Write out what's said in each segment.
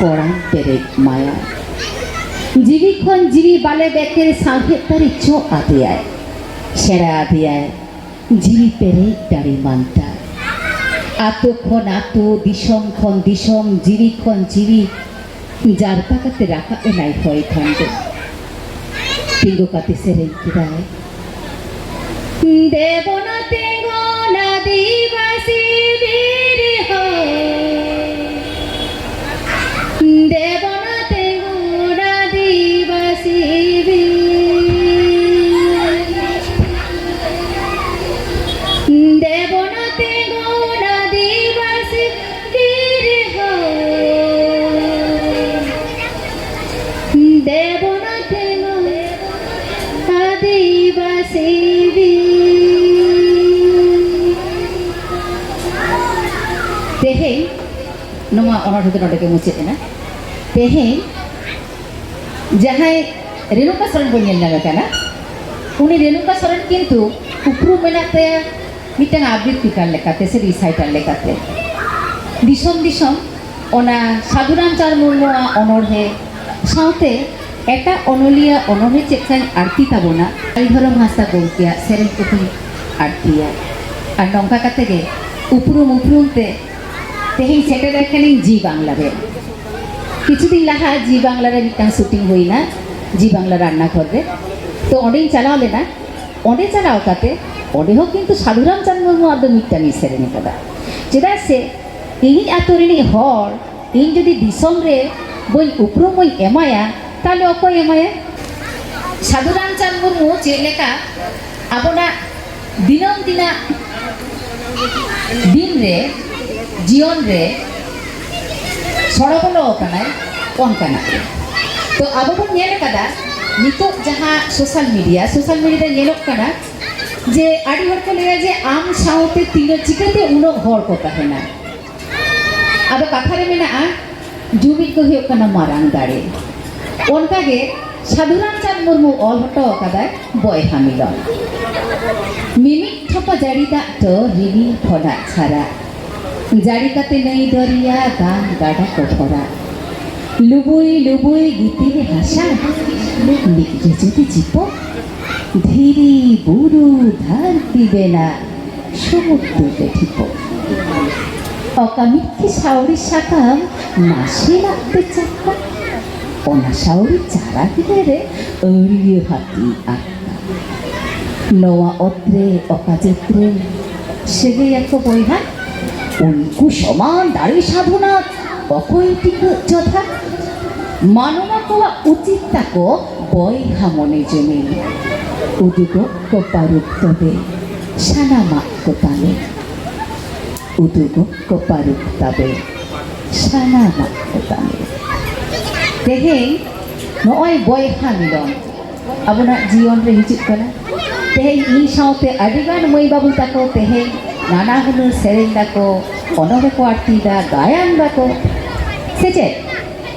পরাণ পেরেক মায়া। জিবি খন জিবি বালে বেকের সাঁহে তারি চো আদিয়ায়। সেরা আদিয়ায় জিবি পেরেক দাড়ি মানতা। আতো খন আতো দিশম খন দিশম জিবি খন যার পাকাতে রাখা এলাই হয় থাকবে তিঙ্গো কাতে সেরেন কিরায় দেবনা তেঙ্গো ಆದಿವಾಸಿ ᱚᱱᱚᱬᱦᱮ ᱫᱚ ᱱᱚᱰᱮ ᱜᱮ ᱢᱩᱪᱟᱹᱫ ᱮᱱᱟ ᱛᱮᱦᱮᱧ ᱡᱟᱦᱟᱸᱭ ᱨᱮᱱᱩᱠᱟ ᱥᱚᱨᱮᱱ ᱵᱚᱱ ᱧᱮᱞ ᱧᱟᱢᱮ ᱠᱟᱱᱟ ᱩᱱᱤ ᱨᱮᱱᱩᱠᱟ ᱥᱚᱨᱮᱱ ᱠᱤᱱᱛᱩ ᱩᱯᱨᱩᱢ ᱢᱮᱱᱟᱜ ᱛᱟᱭᱟ ᱢᱤᱫᱴᱟᱝ ᱟᱵৃᱛᱛᱤᱠᱟᱨ ᱞᱮᱠᱟᱛᱮ ᱥᱮ ᱨᱤᱥᱟᱭᱴᱟᱨ ᱞᱮᱠᱟᱛᱮ ᱫᱤᱥᱚᱢ ᱫᱤᱥᱚᱢ ᱚᱱᱟ ᱥᱟᱫᱷᱩᱨᱟᱢᱪᱟᱨ ᱢᱩᱨᱢᱩᱣᱟᱜ ᱚᱱᱚᱬᱦᱮ ᱥᱟᱶᱛᱮ ᱮᱴᱟᱜ ᱚᱱᱚᱞᱤᱭᱟᱹ ᱚᱱᱚᱬᱦᱮ ᱪᱮᱫ ᱠᱟᱧ ᱟᱲᱛᱤ ᱛᱟᱵᱚᱱᱟ ᱠᱟᱞᱤᱫᱷᱚᱨᱚᱢ ᱦᱟᱸᱥᱫᱟ ᱜᱚᱢᱠᱮᱭᱟᱜ ᱥᱮᱨᱮᱧ ᱠᱚᱛᱤᱧ ᱟᱲᱛᱤᱭᱟ ᱟᱨ ᱱᱚᱝᱠᱟ ᱠᱟᱛᱮ ᱜᱮ ᱩᱯᱨᱩᱢ ᱩᱯᱨᱩᱢ ᱛᱮ त्यही সেটা खाने জি बांगला रे কিছুদিন লাহা জি বাংলার মিটাং শুটিং হই না, জি বাংলা রান্না রে তো অনেক চালাও লেনা অনেক চালাও কাতে অনেক কিন্তু সাধুরাম চাঁদ মুর্মু আদৌ মিটাং সেরে নিকাদা যেটা সে ইনি আতরিনী হর, ইন যদি দিশম রে বই উপরম বই এমায়া, তাহলে অক এমায়া? সাধুরাম চাঁদ মুর্মু যে লেখা, আপনা দিনম দিনা দিন রে ᱡᱤᱭᱚᱱ ᱨᱮ ᱥᱚᱲᱚᱵᱚᱞᱚ ᱟᱠᱟᱱᱟᱭ ᱚᱱᱠᱟᱱᱟᱜ ᱜᱮ ᱛᱚ ᱟᱵᱚ ᱵᱚᱱ ᱧᱮᱞ ᱟᱠᱟᱫᱟ ᱱᱤᱛᱚᱜ ᱡᱟᱦᱟᱸ ᱥᱳᱥᱟᱞ ᱢᱤᱰᱤᱭᱟ ᱥᱳᱥᱟᱞ ᱢᱤᱰᱤᱭᱟ ᱨᱮ ᱧᱮᱞᱚᱜ ᱠᱟᱱᱟ ᱡᱮ ᱟᱹᱰᱤ ᱦᱚᱲ ᱠᱚ ᱞᱟᱹᱭᱟ ᱡᱮ ᱟᱢ ᱥᱟᱶᱛᱮ ᱛᱤᱱᱟᱹᱜ ᱪᱤᱠᱟᱹᱛᱮ ᱩᱱᱟᱹᱜ ᱦᱚᱲ ᱠᱚ ᱛᱟᱦᱮᱱᱟ ᱟᱫᱚ ᱠᱟᱛᱷᱟ ᱨᱮ ᱢᱮᱱᱟᱜᱼᱟ ᱡᱩᱢᱤᱫ ᱫᱚ ᱦᱩᱭᱩᱜ ᱠᱟᱱᱟ ᱢᱟᱨᱟᱝ ᱫᱟᱲᱮ ᱚᱱᱠᱟᱜᱮ ᱥᱟᱫᱷᱩᱨᱟᱢᱪᱟᱸᱫ ᱢᱩᱨᱢᱩ ᱚᱞ ᱦᱚᱴᱚ ᱟᱠᱟᱫᱟᱭ ᱵᱚᱭᱦᱟ ᱢᱤᱞᱚᱱ ᱢᱤᱢᱤᱫ ᱴᱷᱚᱯᱟ ᱡᱟᱹᱲᱤ ᱫᱟᱜ ᱫᱚ ᱨᱤᱢᱤᱞ ᱠᱷᱚᱱᱟᱜ ᱪᱷᱟᱲᱟ ᱡᱟᱹᱲᱤ জারিকাতে নেই দরিয়া, গান গাডা কঠরা। লুবুয়ে লুবুয়ে গীতির হাসা লিখলে যদি জীব, ধীরি বুড়ু ধার দিবে না, সমুদ্র দেখিব অকামিক্ষে সাউরির শাখা মাসে রাখতে চাকা। অনাসাউরি চারা দিলে অরিয়ে হাতি আত্মা। নোয়া অত্রে অকাচিত্রে সেগে এক বইহা উল্কু সমান দাঁড়ি সাধনা অকৈতিকু যথা। মাননা করা উচিত তাকো বৈঘা মনে জমে উদিগ কোপারুপ তবে সানা মাক্য তালে উদুগ কোপারুপ তবে সানা মাক্য তালে তেহেই নয় বৈঘা মিলন। আপনার জীবন রে হিজুগ কানা তেহেই ই সাথে আডিগান মই বাবু তাকো তেহেই ᱱᱟᱱᱟ ᱦᱩᱱᱟᱹᱨ ᱥᱮᱨᱮᱧ ᱫᱟᱠᱚ ᱚᱱᱚᱬᱦᱮ ᱠᱚ ᱟᱹᱲᱛᱤᱭᱮᱫᱟ ᱜᱟᱭᱟᱱ ᱫᱟᱠᱚ ᱥᱮ ᱪᱮᱫ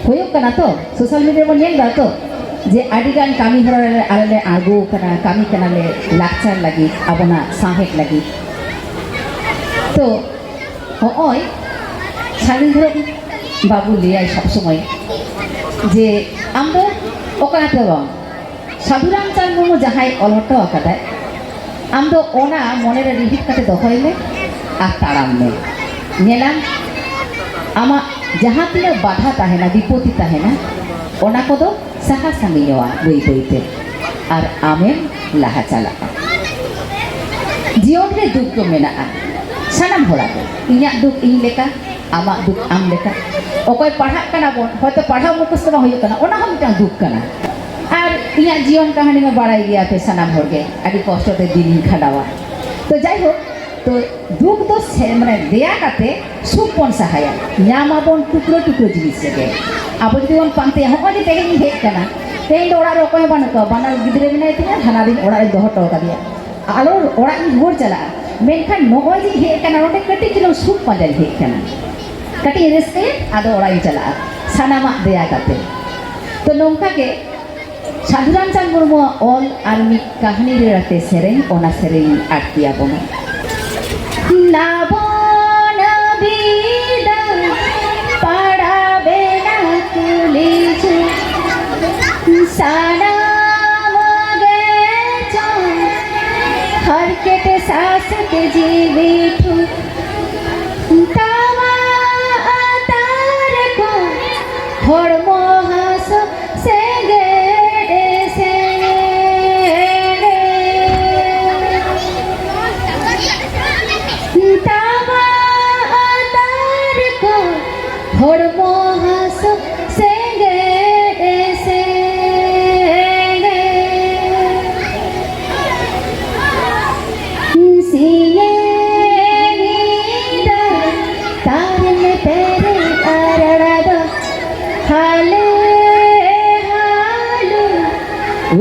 ᱦᱩᱭᱩᱜ ᱠᱟᱱᱟ ᱛᱚ ᱥᱳᱥᱟᱞ ᱢᱤᱰᱤᱭᱟ ᱵᱚᱱ ᱧᱮᱞ ᱮᱫᱟ ᱛᱚ ᱡᱮ ᱟᱹᱰᱤᱜᱟᱱ ᱠᱟᱹᱢᱤ ᱦᱚᱨᱟ ᱨᱮ ᱟᱞᱮ ᱞᱮ ᱟᱬᱜᱚ ᱟᱠᱟᱱᱟ ᱠᱟᱹᱢᱤ ᱠᱟᱱᱟᱞᱮ ᱞᱟᱠᱪᱟᱨ ᱞᱟᱹᱜᱤᱫ ᱟᱵᱚᱱᱟᱜ ᱥᱟᱶᱦᱮᱫ ᱞᱟᱹᱜᱤᱫ ᱛᱚ ᱦᱚᱜᱼᱚᱭ ᱥᱟᱹᱜᱤᱧ বাবু লেয়াই সবসময় যে আমরা ওখানে বাবা সাধুরাম চান্দ যাহাই অলহট আকাদায় આમદો ઓના મોનેરે રિહિત કાટે દોહોયલે આ તાળામને નેલા આમાં જહાં તીના બાધા તાહેના વિપોતી તાહેના ઓના કોદો સાહા સાંગીવા બોઈ બોઈતે আর আমের লাহা চালা জীবন রে দুঃখ মেনাগা সানাম হড়াকে ইঞা দুঃখ ইং লেকা আমা দুঃখ আম লেকা অকয় পাড়া হয়তো পাড়া মুখস্থ না হয়ে ওনা হম দুঃখ એના જીવન કહાણીમાં બાળાઈ ગયા છે સનામ ભોગે આડી કષ્ટતે દિન ખાડાવા તો যাই হোক তো দুঃখ তো মানে দেয়া কাতে সুখ পণ সাহায়া ᱧᱟᱢ ᱟᱵᱚᱱ ᱴᱩᱠᱨᱚ ᱴᱩᱠᱨᱚ ᱡᱤᱱᱤᱥ ᱨᱮᱜᱮ ᱟᱵᱚ ᱡᱩᱫᱤ ᱵᱚᱱ ᱯᱟᱱᱛᱮ ᱦᱚᱸᱜᱼᱚᱭ ᱡᱮ ᱛᱮᱦᱮᱧ ᱦᱮᱡ ᱠᱟᱱᱟ ᱛᱮᱦᱮᱧ ᱫᱚ ᱚᱲᱟᱜ ᱨᱮ ᱚᱠᱚᱭ ᱦᱚᱸ ᱵᱟᱹᱱᱩᱜ ᱠᱚᱣᱟ ᱵᱟᱱᱟᱨ ᱜᱤᱫᱽᱨᱟᱹ ᱢᱮᱱᱟᱭ ᱛᱤᱧᱟ ᱦᱟᱱᱟ ᱫᱤᱱ ᱚᱲᱟᱜ ᱨᱮ ᱫᱚᱦᱚ ᱦᱚᱴᱚ ᱠᱟᱫᱮᱭᱟ ᱟᱞᱚ ᱚᱲᱟᱜ ᱤᱧ ᱨᱩᱣᱟᱹᱲ ᱪᱟᱞᱟᱜᱼᱟ ᱢᱮᱱᱠᱷᱟᱱ ᱱᱚᱜᱼᱚᱭ ᱡᱮ ᱦᱮᱡ ᱠᱟᱱᱟ ᱱᱚᱰᱮ ᱠᱟᱹᱴᱤᱡ ᱪᱩᱞᱩᱝ ᱥᱩᱠ ᱯᱟᱸᱡᱟᱧ ᱦᱮᱡ ᱠᱟᱱᱟ ᱠᱟᱹᱴᱤᱡ ᱨᱟᱹᱥᱠᱟᱹ ᱟᱫᱚ ᱚᱲᱟᱜ ᱤᱧ ᱪᱟᱞᱟᱜᱼᱟ ᱥᱟᱱᱟᱢᱟᱜ ᱫᱮᱭᱟ ᱠᱟᱛᱮ ᱛᱚ ᱱᱚᱝᱠᱟ ᱜᱮ 사두란 장군과 온 아미 가하니를 때 세렌 오나 세렌 아티아보나 나보나 비다 바라베나 굴리주 사나워게죠 हर के सास के जीवित ধর্ম হাস সে গে সে গে সিয়ে গীতা তার মে পেরে আরড়াব হালে হালু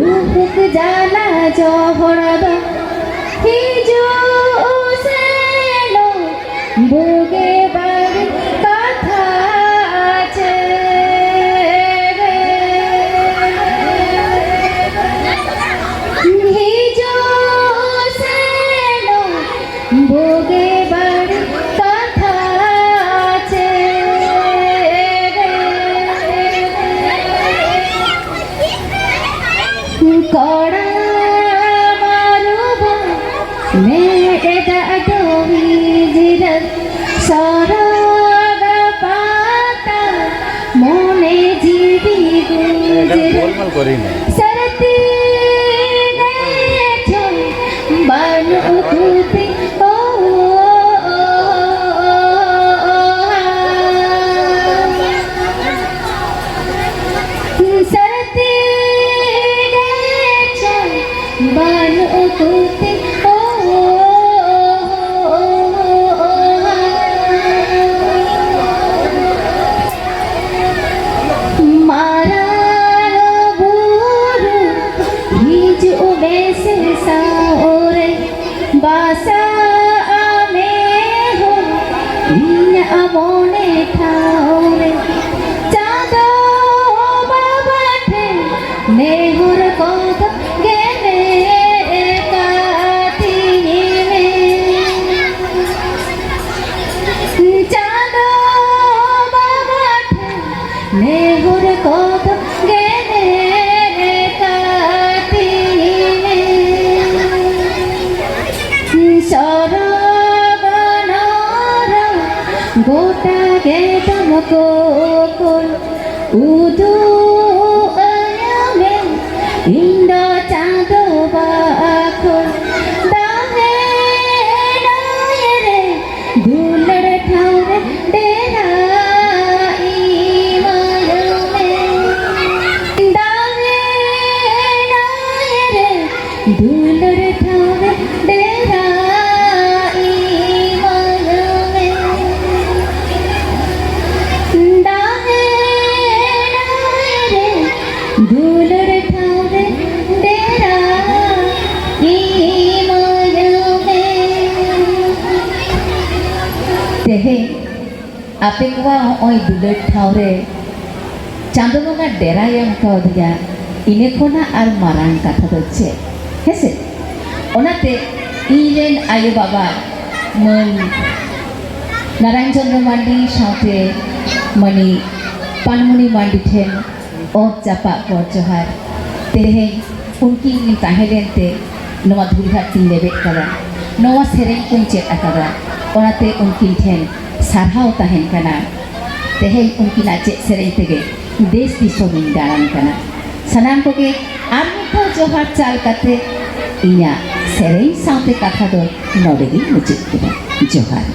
উফুক জালা জহড়াব মনে জিবি গোলমাল করি না সরতি বানু খুবই নেহুর কত গোটা গেদম কোকল উদু दूलर थावे डेरा दूलर थावे डेरा তেহে আপেকুয়া অঁয় দুলেট ঠাঁরে চাঁদ বঙ্গা ডেরায়াম কাউদিয়া ইনে খোনা আর মারাং কথা হচ্ছে ᱦᱮᱸᱥᱮ ᱚᱱᱟᱛᱮ ᱤᱧᱨᱮᱱ ᱟᱭᱳᱼᱵᱟᱵᱟ ᱢᱟᱹᱱ ᱱᱟᱨᱟᱭᱚᱱ ᱪᱚᱱᱫᱨᱚ ᱢᱟᱱᱰᱤ ᱥᱟᱶᱛᱮ ᱢᱟᱹᱱᱤ ᱯᱟᱱᱢᱩᱱᱤ ᱢᱟᱱᱰᱤ ᱴᱷᱮᱱ ᱚᱛ ᱪᱟᱯᱟᱜ ᱜᱚᱰ ᱡᱚᱦᱟᱨ ᱛᱮᱦᱮᱧ ᱩᱱᱠᱤᱱ ᱞᱤᱧ ᱛᱟᱦᱮᱸ ᱞᱮᱱᱛᱮ ᱱᱚᱣᱟ ᱫᱷᱩᱲᱤ ᱛᱤᱧ ᱞᱮᱵᱮᱫ ᱟᱠᱟᱫᱟ ᱱᱚᱣᱟ ᱥᱮᱨᱮᱧ ᱠᱚᱧ ᱪᱮᱫ ᱟᱠᱟᱫᱟ ᱚᱱᱟᱛᱮ ᱩᱱᱠᱤᱱ ᱴᱷᱮᱱ ᱥᱟᱨᱦᱟᱣ ᱛᱟᱦᱮᱱ ᱠᱟᱱᱟ ᱛᱮᱦᱮᱧ ᱩᱱᱠᱤᱱᱟᱜ ᱪᱮᱫ ᱥᱮᱨᱮᱧ ᱛᱮᱜᱮ ᱫᱮᱥ ᱫᱤᱥᱚᱢᱤᱧ ᱫᱟᱬᱟᱱ ᱠᱟᱱᱟ ᱥᱟᱱᱟᱢ ᱠᱚᱜᱮ ᱟᱨ ᱢᱤᱫ ᱡᱚᱦᱟᱨ ᱪᱟᱞ ᱠᱟᱛᱮ ᱤᱧᱟᱹᱜ ᱥᱮᱨᱮᱧ ᱥᱟᱶᱛᱮ ᱠᱟᱛᱷᱟ ᱫᱚ ᱱᱚᱰᱮᱜᱤᱧ ᱢᱩᱪᱟᱹᱫ ᱠᱮᱫᱟ ᱡᱚᱦᱟᱨ